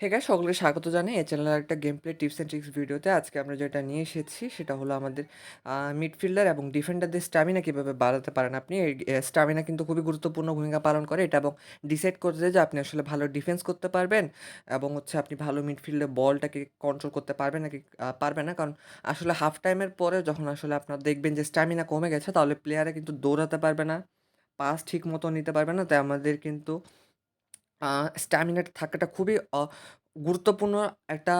Hey guys সকলকে স্বাগত জানাই। এই চ্যানেলের একটা game play tips and tricks ভিডিওতে আজকে আমরা যেটা নিয়ে এসেছি, সেটা হলো আমাদের মিডফিল্ডার এবং ডিফেন্ডারদের স্টামিনা কীভাবে বাড়াতে পারেন আপনি। এই স্টামিনা কিন্তু খুবই গুরুত্বপূর্ণ ভূমিকা পালন করে। এটা এবং ডিসাইড করতে যে আপনি আসলে ভালো ডিফেন্স করতে পারবেন এবং হচ্ছে আপনি ভালো মিডফিল্ডে বলটাকে কন্ট্রোল করতে পারবেন নাকি পারবেন না। কারণ আসলে হাফ টাইমের পরে যখন আসলে আপনার দেখবেন যে স্টামিনা কমে গেছে, তাহলে প্লেয়ারে কিন্তু দৌড়াতে পারবে না পাস ঠিক মতো নিতে পারবে না। তাই আমাদের কিন্তু আ স্ট্যামিনাটা থাকাটা খুবই গুরুত্বপূর্ণ একটা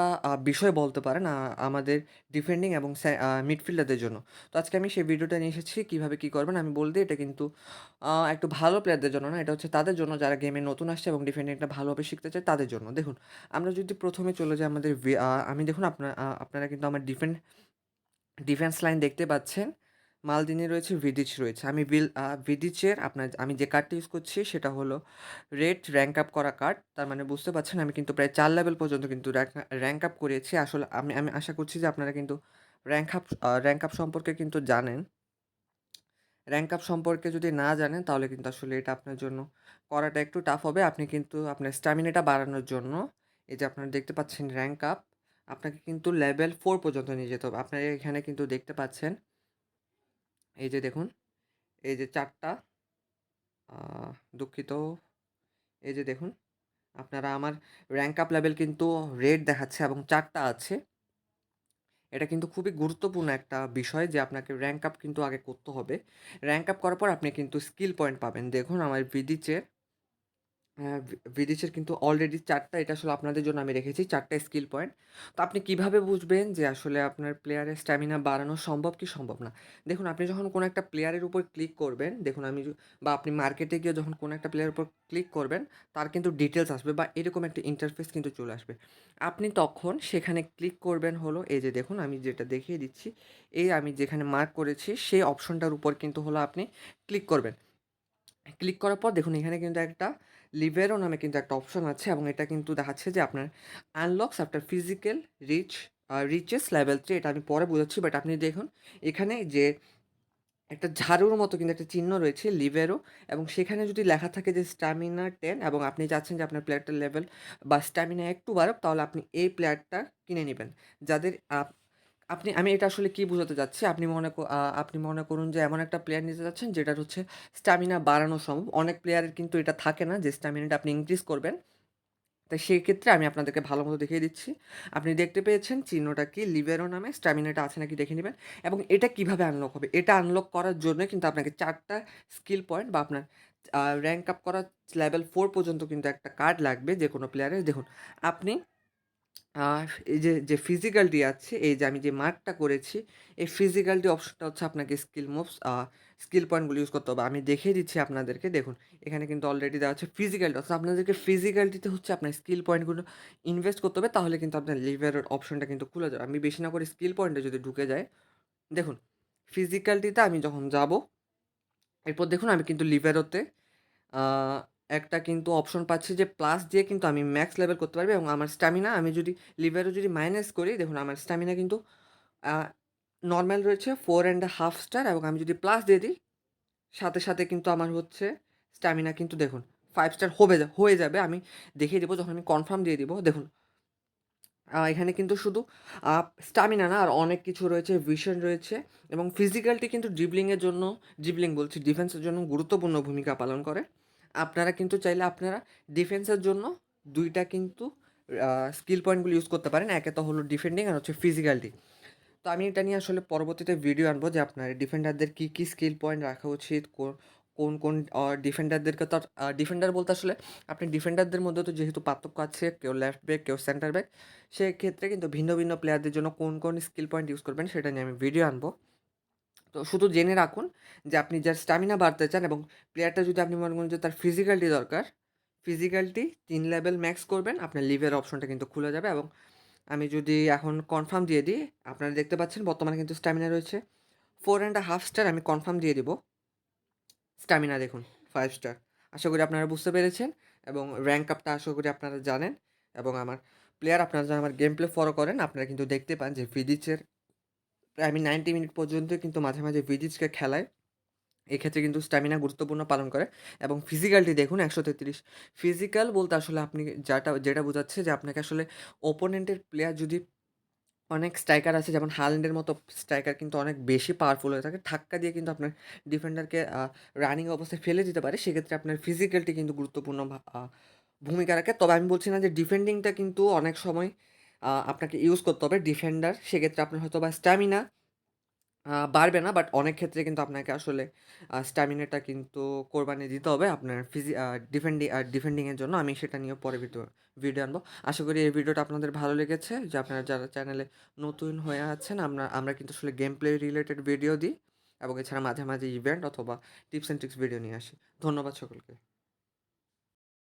বিষয় বলতে পারেন আমাদের ডিফেন্ডিং এবং মিডফিল্ডারদের জন্য। তো আজকে আমি সেই ভিডিওটা নিয়ে এসেছি কীভাবে কি করবেন আমি বলে দিই এটা কিন্তু একটু ভালো প্লেয়ারদের জন্য না, এটা হচ্ছে তাদের জন্য যারা গেমে নতুন আসছে এবং ডিফেন্ডিংটা ভালোভাবে শিখতে চায় তাদের জন্য। দেখুন, আমরা যদি ১ম এ চলে যাই আমাদের ভি আমি দেখুন আপনা আ আপনারা কিন্তু আমার ডিফেন্ড ডিফেন্স লাইন দেখতে পাচ্ছেন। মালদিনি রয়েছে, ভিডিচ রয়েছে। আমি বিল ভিডিচের আপনার আমি যে কার্ডটা ইউজ করছি সেটা হলো রেড র‍্যাঙ্ক আপ করা কার্ড। তার মানে বুঝতে পারছেন আমি কিন্তু প্রায় চার লেভেল পর্যন্ত কিন্তু র‍্যাঙ্ক আপ করিয়েছি। আসলে আমি আমি আশা করছি যে আপনারা কিন্তু র‍্যাঙ্ক আপ র‍্যাঙ্ক আপ সম্পর্কে কিন্তু জানেন। র‍্যাঙ্ক আপ সম্পর্কে যদি না জানেন তাহলে কিন্তু আসলে এটা আপনার জন্য করাটা একটু টাফ হবে। আপনি কিন্তু আপনার স্ট্যামিনাটা বাড়ানোর জন্য এই যে আপনারা দেখতে পাচ্ছেন র‍্যাঙ্ক আপ আপনাকে কিন্তু লেভেল ফোর পর্যন্ত নিয়ে যেতে হবে। আপনারা এখানে কিন্তু দেখতে পাচ্ছেন এই যে দেখুন, এই যে ৪ টা আ দুঃখিত। এই যে দেখুন, আপনারা আমার র‍্যাঙ্ক আপ লেভেল কিন্তু রেড দেখাচ্ছে এবং ৪ টা আছে। এটা কিন্তু খুবই গুরুত্বপূর্ণ একটা বিষয় যে আপনাকে র‍্যাঙ্ক আপ কিন্তু আগে করতে হবে। র‍্যাঙ্ক আপ করার পর আপনি কিন্তু স্কিল পয়েন্ট পাবেন। দেখুন আমার ভিদিচের হ্যাঁ, ভি ভিদিচের কিন্তু অলরেডি ৪ টা এটা আসলে আপনাদের জন্য আমি রেখেছি ৪ টা স্কিল পয়েন্ট। তো আপনি কীভাবে বুঝবেন যে আসলে আপনার প্লেয়ারের স্ট্যামিনা বাড়ানো সম্ভব কি সম্ভব না? দেখুন আপনি যখন কোনো একটা প্লেয়ারের উপর ক্লিক করবেন, দেখুন আমি বা আপনি মার্কেটে গিয়ে যখন কোনো একটা প্লেয়ারের উপর ক্লিক করবেন, তার কিন্তু ডিটেইলস আসবে বা এরকম একটা ইন্টারফেস কিন্তু চলে আসবে। আপনি তখন সেখানে ক্লিক করবেন হলো এই যে দেখুন আমি যেটা দেখিয়ে দিচ্ছি, এই আমি যেখানে মার্ক করেছি সেই অপশনটার উপর কিন্তু হলো আপনি ক্লিক করবেন। ক্লিক করার পর দেখুন এখানে কিন্তু একটা লিবেরো নামে কিন্তু একটা অপশন আছে এবং এটা কিন্তু দেখাচ্ছে যে আপনার unlocks after physical reach reaches level 3 এটা আমি পরে বোঝাচ্ছি বাট আপনি দেখুন, এখানে যে একটা ঝাড়ুর মতো কিন্তু একটা চিহ্ন রয়েছে লিবেরো এবং সেখানে যদি লেখা থাকে যে স্ট্যামিনা টেন এবং আপনি চাচ্ছেন যে আপনার প্লেয়ারটার লেভেল বা স্ট্যামিনা একটু বাড়ুক, তাহলে আপনি এই প্লেয়ারটা কিনে নেবেন। যাদের আপনি আমি এটা আসলে কি বোঝাতে চাচ্ছি, আপনি মনে আপনি মনে করুন যে এমন একটা প্লেয়ার নিতে যাচ্ছেন যেটার হচ্ছে স্ট্যামিনা বাড়ানো সম্ভব। অনেক প্লেয়ারের কিন্তু এটা থাকে না যে স্ট্যামিনাটা আপনি ইনক্রিজ করবেন। তাই সেই ক্ষেত্রে আমি আপনাদেরকে ভালো মতো দেখিয়ে দিচ্ছি। আপনি দেখতে পেয়েছেন চিহ্নটা কি লিবেরো নামে স্ট্যামিনাটা আছে নাকি দেখে নেবেন এবং এটা কীভাবে আনলক হবে? এটা আনলক করার জন্য কিন্তু আপনাকে চারটা স্কিল পয়েন্ট বা আপনার র‍্যাঙ্ক আপ করা লেভেল ফোর পর্যন্ত কিন্তু একটা কার্ড লাগবে যে কোনো প্লেয়ারের। দেখুন আপনি এই যে, যে ফিজিক্যালটি আছে, এই যে আমি যে মার্কটা করেছি, এই ফিজিক্যালটি অপশনটা হচ্ছে আপনাকে স্কিল মুভস স্কিল পয়েন্টগুলো ইউজ করতে হবে। আমি দেখিয়ে দিচ্ছি আপনাদেরকে দেখুন, এখানে কিন্তু অলরেডি দেওয়া আছে ফিজিক্যালটি অর্থাৎ আপনাদেরকে ফিজিক্যালটিতে হচ্ছে আপনার স্কিল পয়েন্টগুলো ইনভেস্ট করতে হবে তাহলে কিন্তু আপনার লিভারের অপশনটা কিন্তু খুলে যাবে। আমি বেশি না করে স্কিল পয়েন্টে যদি ঢুকে যাই, দেখুন ফিজিক্যালটিতে আমি যখন যাব এরপর দেখুন আমি কিন্তু লিবেরোতে আ একটা কিন্তু অপশন পাচ্ছি যে প্লাস দিয়ে কিন্তু আমি ম্যাক্স লেভেল করতে পারব এবং আমার স্ট্যামিনা আমি যদি লিবেরো যদি মাইনাস করি দেখুন আমার স্ট্যামিনা কিন্তু নরমাল রয়েছে ফোর অ্যান্ড হাফ স্টার এবং আমি যদি প্লাস দিয়ে দিই, সাথে, সাথে কিন্তু আমার হচ্ছে স্ট্যামিনা কিন্তু দেখুন ফাইভ স্টার হবে হয়ে যাবে। আমি দেখিয়ে দেবো যখন আমি কনফার্ম দিয়ে দিব। দেখুন এখানে কিন্তু শুধু আ স্ট্যামিনা না আর অনেক কিছু রয়েছে, ভিশন রয়েছে এবং ফিজিক্যালটি কিন্তু ড্রিবলিংয়ের জন্য ড্রিবলিং বলছি ডিফেন্সের জন্য গুরুত্বপূর্ণ ভূমিকা পালন করে। আপনারা কিন্তু চাইলে আপনারা ডিফেন্সের জন্য দুইটা কিন্তু স্কিল পয়েন্টগুলো ইউজ করতে পারেন। একে তো হলো ডিফেন্ডিং আর হচ্ছে ফিজিক্যালটি। তো আমি এটা নিয়ে আসলে পরবর্তীতে ভিডিও আনব যে আপনার ডিফেন্ডারদের কী, কী স্কিল পয়েন্ট রাখা উচিত, কোন, কোন ডিফেন্ডারদেরকে তো ডিফেন্ডার বলতে আসলে আপনি ডিফেন্ডারদের মধ্যে তো যেহেতু পার্থক্য আছে, কেউ লেফট ব্যাক, কেউ সেন্টার ব্যাক। সেক্ষেত্রে কিন্তু ভিন্ন, ভিন্ন প্লেয়ারদের জন্য কোন, কোন স্কিল পয়েন্ট ইউজ করবেন সেটা নিয়ে আমি ভিডিও আনব। তো শুধু জেনে রাখুন যে আপনি যার স্ট্যামিনা বাড়তে চান এবং প্লেয়ারটা যদি আপনি মনে করেন যে তার ফিজিক্যালটি দরকার, ফিজিক্যালটি তিন লেভেল ম্যাক্স করবেন, আপনার লিভের অপশনটা কিন্তু খুলে যাবে এবং আমি যদি এখন কনফার্ম দিয়ে দিই, আপনারা দেখতে পাচ্ছেন বর্তমানে কিন্তু স্ট্যামিনা রয়েছে ফোর অ্যান্ড হাফ স্টার আমি কনফার্ম দিয়ে দিব। স্ট্যামিনা দেখুন ফাইভ স্টার। আশা করি আপনারা বুঝতে পেরেছেন এবং র‍্যাঙ্ক আপটা আশা করি আপনারা জানেন এবং আমার প্লেয়ার আপনারা যারা আমার গেম প্লে ফলো করেন আপনারা কিন্তু দেখতে পান যে ভিদিচের প্রায় আমি 90 মিনিট পর্যন্ত কিন্তু মাঝে, মাঝে ভিদিচকে খেলাই এক্ষেত্রে কিন্তু স্ট্যামিনা গুরুত্বপূর্ণ পালন করে এবং ফিজিক্যালটি দেখুন ১৩৩ ফিজিক্যাল বলতে আসলে আপনি যাটা যেটা বোঝাচ্ছে যে আপনাকে আসলে ওপোনেন্টের প্লেয়ার যদি অনেক স্ট্রাইকার আছে যেমন হাল্যান্ডের মতো স্ট্রাইকার কিন্তু অনেক বেশি পাওয়ারফুল হয়ে থাকে। ধাক্কা দিয়ে কিন্তু আপনার ডিফেন্ডারকে রানিং অবস্থায় ফেলে দিতে পারে। সেক্ষেত্রে আপনার ফিজিক্যালটি কিন্তু গুরুত্বপূর্ণ ভূমিকা রাখে। তবে আমি বলছি না যে ডিফেন্ডিংটা কিন্তু অনেক সময় আপনাকে ইউজ করতে হবে ডিফেন্ডার। সেক্ষেত্রে আপনার হয়তোবা স্ট্যামিনা আ বাড়বে না। বাট অনেক ক্ষেত্রে কিন্তু আপনাকে আসলে স্ট্যামিনাটা কিন্তু কোরবানি দিতে হবে আপনার ফিজি ডিফেন্ডি ডিফেন্ডিংয়ের জন্য। আমি সেটা নিয়েও পরে ভিডিও ভিডিও আনব। আশা করি এই ভিডিওটা আপনাদের ভালো লেগেছে। যে আপনারা যারা চ্যানেলে নতুন হয়ে আছেন আমরা আমরা কিন্তু আসলে গেম প্লে রিলেটেড ভিডিও দিই এবং এছাড়া মাঝে, মাঝে ইভেন্ট অথবা টিপস অ্যান্ড ট্রিকস ভিডিও নিয়ে আসি। ধন্যবাদ সকলকে।